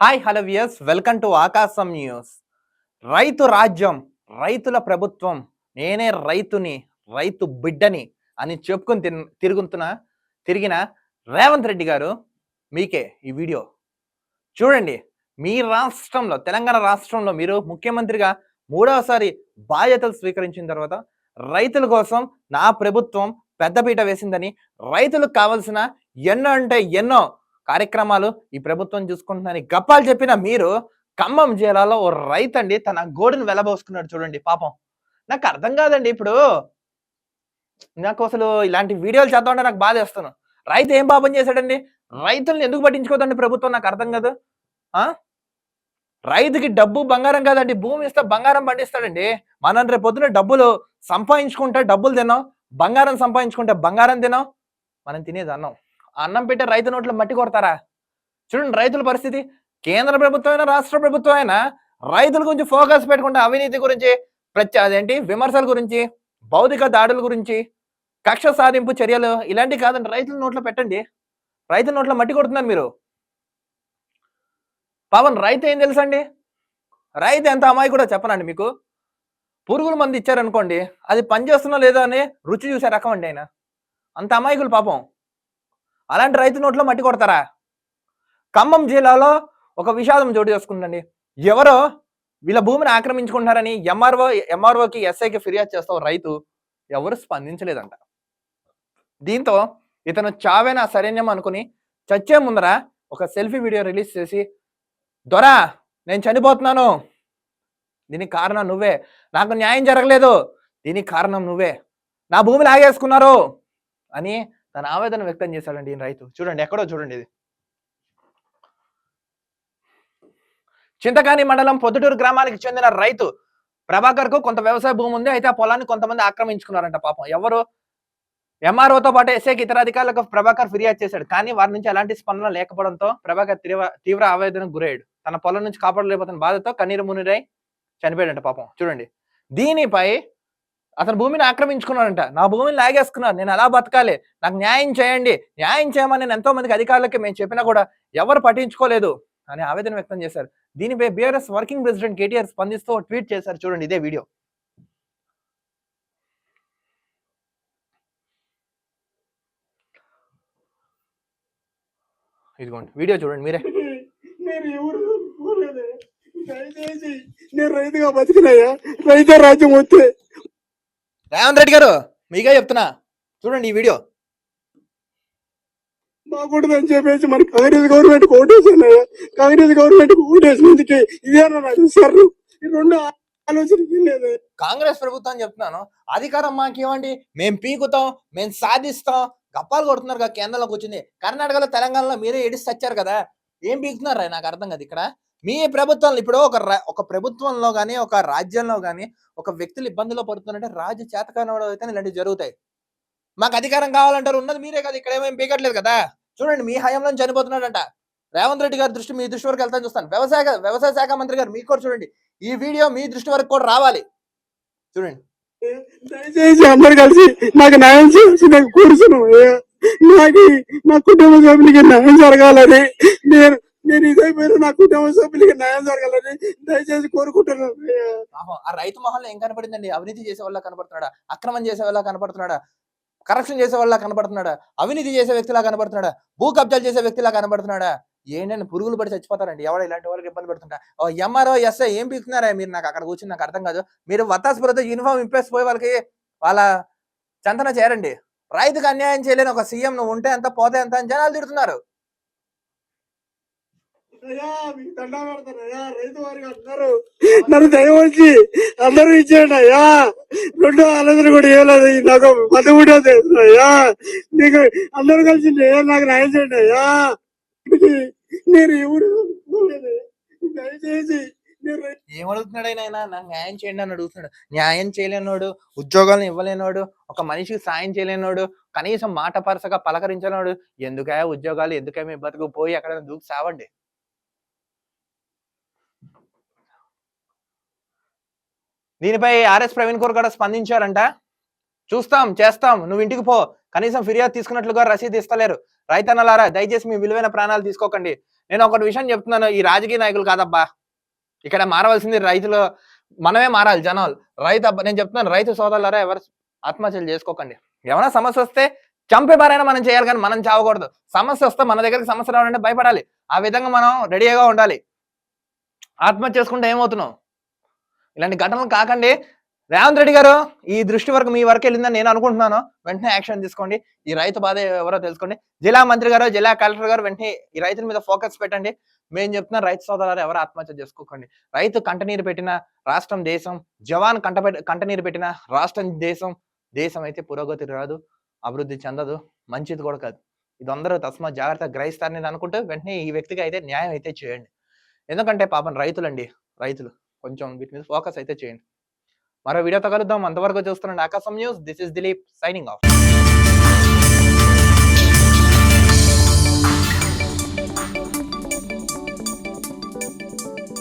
Hi hello viewers welcome to Aakasam news రైతు రాజ్యం రైతుల ప్రభుత్వం నేనే రైతుని రైతు బిడ్డని అని చెప్పుకొని తిన్ తిరుగుతున్న తిరిగిన రేవంత్ రెడ్డి గారు మీకే ఈ వీడియో. చూడండి మీ రాష్ట్రంలో తెలంగాణ రాష్ట్రంలో మీరు ముఖ్యమంత్రిగా మూడవసారి బాధ్యతలు స్వీకరించిన తర్వాత రైతుల కోసం నా ప్రభుత్వం పెద్దపీట వేసిందని రైతులకు కావలసిన ఎన్నో అంటే ఎన్నో కార్యక్రమాలు ఈ ప్రభుత్వం చూసుకుంటుందని గప్పాలు చెప్పిన మీరు ఖమ్మం జిల్లాలో ఓ రైతు అండి తన గోడును వెలబోసుకున్నాడు చూడండి పాపం. నాకు అర్థం కాదండి ఇప్పుడు. నాకు అసలు ఇలాంటి వీడియోలు చేద్దాం అంటే నాకు బాధ వేస్తాను రైతు ఏం పాపం చేశాడండి? రైతుల్ని ఎందుకు పట్టించుకోదండి ప్రభుత్వం? నాకు అర్థం కాదు. ఆ? రైతుకి డబ్బు బంగారం కాదండి భూమి ఇస్తే బంగారం పండిస్తాడండి. మనం రేపు పొద్దున డబ్బులు సంపాదించుకుంటే డబ్బులు తిన్నాం బంగారం సంపాదించుకుంటే బంగారం తిన్నాం మనం తినేది అన్నాం. అన్నం పెట్టే రైతు నోట్లో మట్టి కొడతారా? చూడండి రైతుల పరిస్థితి. కేంద్ర ప్రభుత్వం అయినా రాష్ట్ర ప్రభుత్వం అయినా రైతుల గురించి ఫోకస్ పెట్టుకుంటే అవినీతి గురించి ప్రత్య అదేంటి విమర్శల గురించి భౌతిక దాడుల గురించి కక్ష సాధింపు చర్యలు ఇలాంటివి కాదండి. రైతుల నోట్లో పెట్టండి. రైతుల నోట్లో మట్టి కొడుతున్నారు మీరు. పవన్ రైతు ఏం తెలుసండి? రైతు ఎంత అమ్మాయి కూడా చెప్పనండి మీకు. పురుగుల మంది ఇచ్చారనుకోండి అది పనిచేస్తున్నా లేదా అని రుచి చూసే రకం అండి ఆయన. అంత అమాయకులు పాపం. అలాంటి రైతు నోట్లో మట్టి కొడతారా? ఖమ్మం జిల్లాలో ఒక విషాదం చోటు చేసుకుందండి. ఎవరో వీళ్ళ భూమిని ఆక్రమించుకుంటున్నారని ఎంఆర్ఓ ఎంఆర్ఓకి ఎస్ఐకి ఫిర్యాదు చేస్తావు రైతు ఎవరు స్పందించలేదంట. దీంతో ఇతను చావేనా సరైన్యం అనుకుని చచ్చే ముందర ఒక సెల్ఫీ వీడియో రిలీజ్ చేసి దొరా నేను చనిపోతున్నాను. దీనికి కారణం నువ్వే. నాకు న్యాయం జరగలేదు. దీనికి కారణం నువ్వే. నా భూమి లాగేసుకున్నారు. అని తన ఆవేదన వ్యక్తం చేశాడండి ఈయన రైతు. చూడండి ఎక్కడో చూడండి ఇది. చింతకాని మండలం పొద్దుటూరు గ్రామానికి చెందిన రైతు ప్రభాకర్కు కొంత వ్యవసాయ భూమి ఉంది. అయితే ఆ పొలాన్ని కొంతమంది ఆక్రమించుకున్నారంట పాపం. ఎవరు? ఎంఆర్ఓతో పాటు ఎస్ఐకి ఇతర అధికారులకు ప్రభాకర్ ఫిర్యాదు చేశాడు. కానీ వారి నుంచి ఎలాంటి స్పందన లేకపోవడంతో ప్రభాకర్ తీవ్ర తీవ్ర ఆవేదనకు గురయ్యాడు. తన పొలం నుంచి కాపాడలేకపోతున్న బాధతో కన్నీరు మునిరై చనిపోయాడంట పాపం. చూడండి. దీనిపై అతను భూమిని ఆక్రమించుకున్నాడంట. నా భూమిని లాగేసుకున్నారు నేను అలా బతకాలి. నాకు న్యాయం చేయండి. న్యాయం చేయమని నేను ఎంతో మందికి అధికారులకి మేము చెప్పినా కూడా ఎవరు పట్టించుకోలేదు అని ఆవేదన వ్యక్తం చేశారు. దీనిపై బీఆర్ఎస్ వర్కింగ్ ప్రెసిడెంట్ కేటీఆర్ స్పందిస్తూ ట్వీట్ చేశారు. చూడండి ఇదే వీడియో. ఇదిగోండి. వీడియో చూడండి మీరే. నేను ఎవరు దయచేసి నేను రైతుగా బతికినాయా రైతే రాజ్యం వస్తే రేవంత్ రెడ్డి గారు మీకే చెప్తున్నా. చూడండి ఈ వీడియో. బాగుంటుందని చెప్పేసి మన కాంగ్రెస్ గవర్నమెంట్ ఓటేసానయ్యా కాంగ్రెస్ గవర్నమెంట్ ఓటేసినందుకే ఇదేనా నాకు ఈ రెండు ఆలోచన లేదు కాంగ్రెస్ ప్రభుత్వం చెప్తున్నాను. అధికారం మాకు ఇవ్వండి మేము పీకుతాం మేము సాధిస్తాం. గప్పాలు కొడుతున్నారు కదా కేంద్రంలోకి వచ్చింది. కర్ణాటకలో తెలంగాణలో మీరే ఎడిసి వచ్చారు కదా. ఏం పీకుతున్నారు? నాకు అర్థం కదా ఇక్కడ. మీ ప్రభుత్వంలో ఇప్పుడు ఒక ఒక ప్రభుత్వంలో కానీ ఒక రాజ్యంలో కానీ ఒక వ్యక్తులు ఇబ్బందిలో పడుతున్నారంటే రాజు చేతకానవాడు అయితే ఇలాంటివి జరుగుతాయి. మాకు అధికారం కావాలంటారు ఉన్నది మీరే కదా ఇక్కడ ఏమేమి పీకట్లేదు కదా. చూడండి మీ హయాంలో చనిపోతున్నాడంట. రేవంత్ రెడ్డి గారి దృష్టి మీ దృష్టి వరకు వెళ్తాను చూస్తాను. వ్యవసాయ వ్యవసాయ శాఖ మంత్రి గారు మీకు కూడా చూడండి. ఈ వీడియో మీ దృష్టి వరకు కూడా రావాలి. చూడండి. దయచేసి అందరు కలిసి నాకు న్యాయం చేసి నాకు కూర్చును. నాకు నా కుటుంబ సభ్యులకి న్యాయం జరగాలని నేను నేను ఇదే మీరు నా కుటుంబ సభ్యులకి న్యాయం జరగాలని దయచేసి కోరుకుంటున్నాను. ఆ రైతు మహల్లో ఏం కనపడిందండి? అవినీతి చేసే వాళ్ళ కనపడుతున్నాడా? అక్రమం చేసే వాళ్ళ కనపడుతున్నాడా? కరప్షన్ చేసే వాళ్ళ కనపడుతున్నాడా? అవినీతి చేసే వ్యక్తిలా కనపడుతున్నాడా? భూ కబ్జాలు చేసే వ్యక్తిలా కనపడుతున్నాడా? ఏంటంటే పురుగులు పడి చచ్చిపోతారండి. ఎవరు ఇలాంటి వాళ్ళకి ఇబ్బంది పెడుతుంటా ఓ ఎంఆర్ఓ ఎస్ఐ ఏం పీకుతున్నారా? మీరు నాకు అక్కడ కూర్చుని నాకు అర్థం కాదు. మీరు వత్తాసుపురతో యూనిఫామ్ ఇంపేసి పోయి వాళ్ళకి వాళ్ళ చంతన చేరండి. రైతుకు అన్యాయం చేయలేని ఒక సీఎం నువ్వు ఉంటే అంత పోతే అంత అని జనాలు తిడుతున్నారు. అయ్యా మీకు దండా అయ్యా రైతు వారికి అందరూ నన్ను దయవచ్చి అందరూ ఇచ్చేయండి అయ్యా. రెండో ఆలోచన కూడా ఏలేదు నాకు మత కూడా తెలుసు అయ్యా. నీకు అందరూ కలిసి నాకు న్యాయం చేయండి అయ్యా. నేను ఎవరు దయచేసి ఏమడుగుతున్నాడు ఆయన నాకు న్యాయం చేయండి అని అడుగుతున్నాడు. న్యాయం చేయలేనోడు ఉద్యోగాలను ఇవ్వలేనోడు ఒక మనిషికి సాయం చేయలేనోడు కనీసం మాట పరసగా పలకరించనోడు ఎందుకే ఉద్యోగాలు? ఎందుకే మీ బతుకు పోయి అక్కడ దూకి సావండి? దీనిపై ఆర్ఎస్ ప్రవీణ్ కుమార్ కూడా స్పందించారంట. చూస్తాం చేస్తాం నువ్వు ఇంటికి పో. కనీసం ఫిర్యాదు తీసుకున్నట్లుగా రసీదు ఇస్తలేరు. రైతన్నలారా దయచేసి మీ విలువైన ప్రాణాలు తీసుకోకండి. నేను ఒకటి విషయం చెప్తున్నాను ఈ రాజకీయ నాయకులు కాదబ్బా. ఇక్కడ మారవలసింది రైతులు మనమే మారాలి జనాలు. రైతు నేను చెప్తున్నాను రైతు సోదరులారా ఎవరు ఆత్మహత్యలు చేసుకోకండి. ఏమైనా సమస్య వస్తే చంపేవారైనా మనం చేయాలి కానీ మనం చావకూడదు. సమస్య వస్తే మన దగ్గరికి సమస్య రావాలంటే భయపడాలి. ఆ విధంగా మనం రెడీగా ఉండాలి. ఆత్మహత్య చేసుకుంటే ఏమవుతున్నావు? ఇలాంటి ఘటనలు కాకండి. రేవంత్ రెడ్డి గారు ఈ దృష్టి వరకు మీ వరకు వెళ్ళిందని నేను అనుకుంటున్నాను. వెంటనే యాక్షన్ తీసుకోండి. ఈ రైతు బాధ ఎవరో తెలుసుకోండి. జిల్లా మంత్రి గారు జిల్లా కలెక్టర్ గారు వెంటనే ఈ రైతుల మీద ఫోకస్ పెట్టండి. మేము చెప్తున్నా రైతు సోదరులు ఎవరు ఆత్మహత్య చేసుకోకండి. రైతు కంటనీరు పెట్టిన రాష్ట్రం దేశం జవాన్ కంట కంటనీరు పెట్టిన రాష్ట్రం దేశం దేశం అయితే పురోగతి రాదు అభివృద్ధి చెందదు మంచిది కూడా కాదు. ఇది అందరూ తస్మా జాగ్రత్త గ్రహిస్తారని నేను అనుకుంటూ వెంటనే ఈ వ్యక్తికి అయితే న్యాయం అయితే చేయండి. ఎందుకంటే పాపం రైతులండి రైతులు. కొంచెం వీటి మీద ఫోకస్ అయితే చేయండి. మరో వీడియోతో కలుద్దాం. అంతవరకు చూస్తున్నాండి Aakasam news. This is Dilip signing off